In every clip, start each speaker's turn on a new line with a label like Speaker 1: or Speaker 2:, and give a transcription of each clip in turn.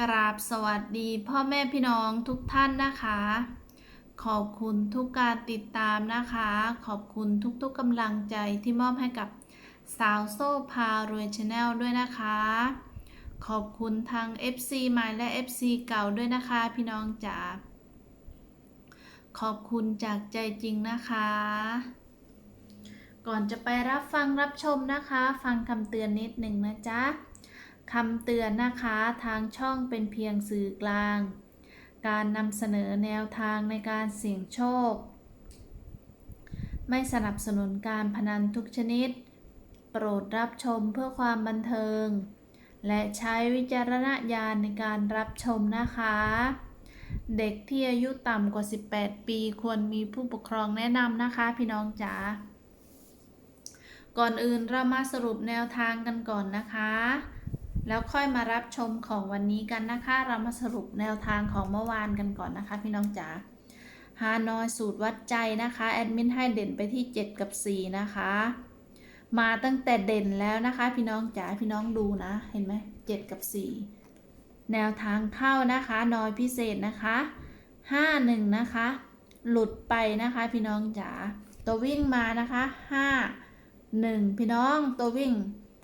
Speaker 1: กราบสวัสดีพ่อแม่พี่น้องทุกท่านนะคะ ขอบคุณทุกการติดตามนะคะ ขอบคุณทุกๆกำลังใจที่มอบให้กับสาวโซ่พารวยชาแนลด้วยนะคะ ขอบคุณทาง FC ใหม่และ FC เก่าด้วยนะคะพี่น้องจ๋าขอบคุณจากใจจริงนะคะ ก่อนจะไปรับฟังรับชมนะคะ ฟังคำเตือนนิดหนึ่งนะจ๊ะ คำเตือนนะคะทางช่องเป็นเพียงสื่อกลาง การนำเสนอแนวทางในการเสี่ยงโชค ไม่สนับสนุนการพนันทุกชนิด โปรดรับชมเพื่อความบันเทิง และใช้วิจารณญาณในการรับชมนะคะ เด็กที่อายุต่ำกว่า 18 ปีควรมีผู้ปกครองแนะนำนะคะพี่น้องจ๋าก่อนอื่นเรามาสรุปแนวทางกันก่อนนะคะ แล้วค่อยมารับชมของวันนี้กันนะคะ เรามาสรุปแนวทางของเมื่อวานกันก่อนนะคะ พี่น้องจ๋าฮานอยสูตรวัดใจนะคะแอดมินให้เด่นไปที่ 7 กับ 4 นะคะ มาตั้งแต่เด่นแล้วนะคะ พี่น้องจ๋าพี่น้องดูนะ เห็นไหม7กับ 4 แนวทางเข้านะคะนอยพิเศษนะคะ 5 1 นะคะ หลุดไปนะคะ พี่น้องจ๋าตัววิ่งมานะคะ 5 1 พี่น้องตัววิ่ง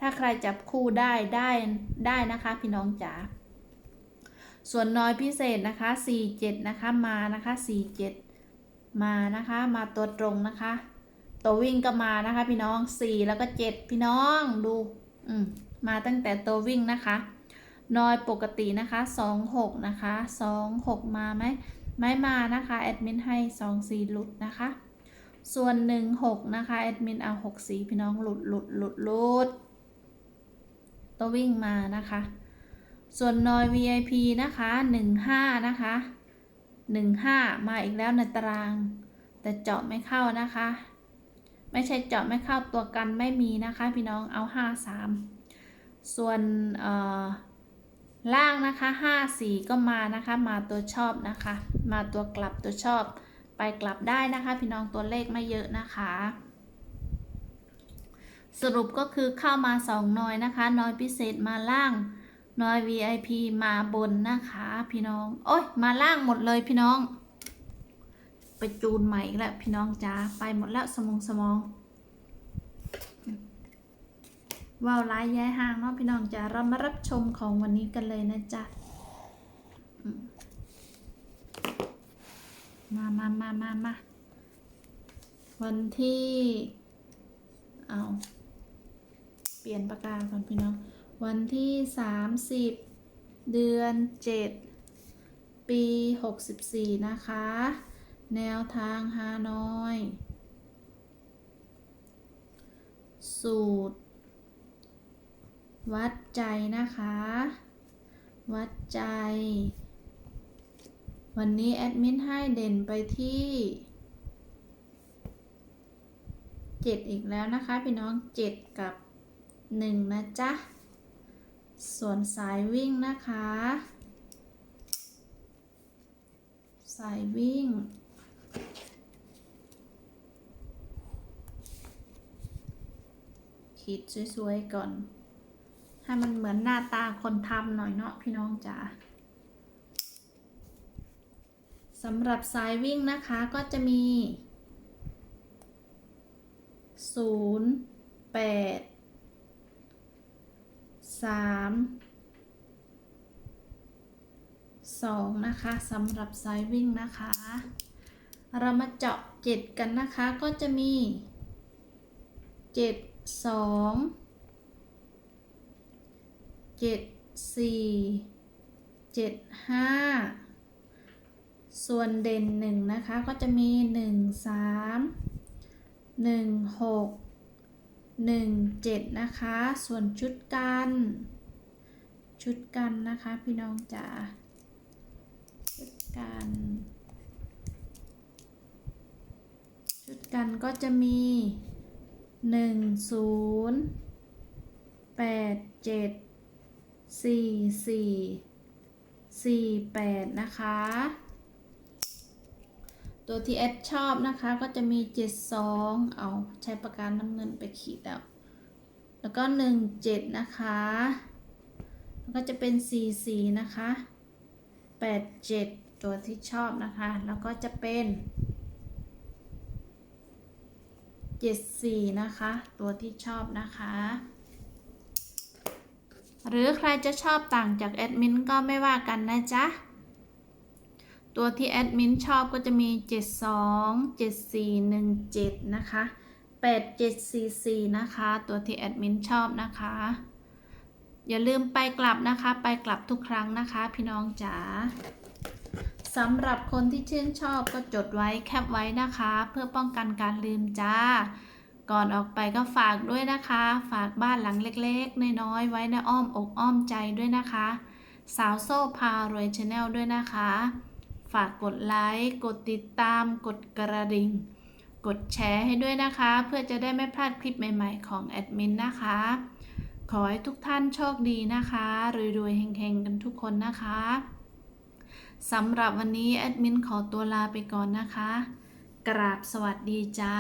Speaker 1: ถ้าใครจับคู่ได้ได้ได้นะคะพี่น้องจ๋า ส่วนน้อยพิเศษนะคะ 47 นะคะมานะคะ 47 มานะคะมาตัวตรงนะคะ ตัววิ่งก็มานะคะพี่น้อง 4 แล้วก็ 7 พี่น้องดูอืมมาตั้งแต่ตัววิ่งนะคะน้อยปกตินะคะ 26 นะคะ 26 มาไหมไม่มานะคะแอดมินให้ 24 หลุดนะคะ ส่วน 16 นะคะแอดมินเอา 64 พี่น้องหลุดหลุดหลุดหลุด ตัววิ่งมานะคะ ส่วนนอย VIP นะคะ15นะคะ15 มาอีกแล้วในตาราง แต่เจาะไม่เข้านะคะ ไม่ใช่เจาะไม่เข้าตัวกันไม่มีนะคะพี่น้องเอา 53 ส่วนล่างนะคะ 54 ก็มานะคะ มาตัวชอบนะคะ มาตัวกลับตัวชอบ ไปกลับได้นะคะ พี่น้องตัวเลขไม่เยอะนะคะ สรุปก็คือเข้ามาสองนอยนะคะนอยพิเศษมาล่างนอย VIP มาบนนะคะ พี่น้อง โอ้ยมาล่างหมดเลยพี่น้อง ไปจูนใหม่อีกแล้วพี่น้องจ้าไปหมดแล้วสมองสมองว่าวร้ายย้ายห่างเนาะพี่น้องจ้าเรามารับชมของวันนี้กันเลยนะจ๊ะมมามามามามาวันที่ เอา เปลี่ยนประกาก่อนพี่น้อง วันที่ 30 เดือน 7 ปี 64 นะคะ แนวทางฮานอย สูตร วัดใจนะคะ วัดใจ วันนี้แอดมินให้เด่นไปที่เจ็ดอีกแล้วนะคะ พี่น้องเจ็ดกับ หนึ่งนะจ๊ะ ส่วนสายวิ่งนะคะ สายวิ่ง ขีดสวยๆก่อน ให้มันเหมือนหน้าตาคนทำหน่อยเนาะพี่น้องจ๋าสำหรับสายวิ่งนะคะก็จะมีศูนย์แปด สามสองนะคะสำหรับสายวิ่งนะคะ เรามาเจาะเจ็ดกันนะคะก็จะมีเจ็ดสองเจ็ดสี่เจ็ดห้าส่วนเด่นหนึ่งนะคะก็จะมีหนึ่งสามหนึ่งหก หนึ่งเจ็ดนะคะ ส่วนชุดกัน ชุดกันนะคะ พี่น้องจ๋าชุดกัน ชุดกันก็จะมีหนึ่งศูนย์แปดเจ็ดสี่สี่สี่แปดนะคะ ตัวที่แอดชอบนะคะก็จะมี 72 เอาใช้ประการน้ำเงินไปขีดแล้ว แล้วก็ 17 นะคะ แล้วก็จะเป็น 44 นะคะ 87 ตัวที่ชอบนะคะ แล้วก็จะเป็น 74 นะคะ ตัวที่ชอบนะคะ หรือใครจะชอบต่างจากแอดมินก็ไม่ว่ากันนะจ๊ะ ตัวที่แอดมินชอบก็จะมี 72 7417 นะคะ 8744 นะคะ ตัวที่แอดมินชอบนะคะ อย่าลืมไปกลับนะคะ ไปกลับทุกครั้งนะคะ พี่น้องจ๋าสำหรับคนที่ชื่นชอบก็จดไว้แคปไว้นะคะ เพื่อป้องกันการลืมจ้า ก่อนออกไปก็ฝากด้วยนะคะ ฝากบ้านหลังเล็กๆ น้อยๆ ไว้ในอ้อมอกอ้อมใจด้วยนะคะ สาวโซ่พารวยชาแนลด้วยนะคะ ฝากกดไลค์ กดติดตาม กดกระดิ่ง กดแชร์ให้ด้วยนะคะ เพื่อจะได้ไม่พลาดคลิปใหม่ๆของแอดมินนะคะ ขอให้ทุกท่านโชคดีนะคะ รวยๆเฮงๆ กันทุกคนนะคะสำหรับวันนี้แอดมินขอตัวลาไปก่อนนะคะ กราบสวัสดีจ้า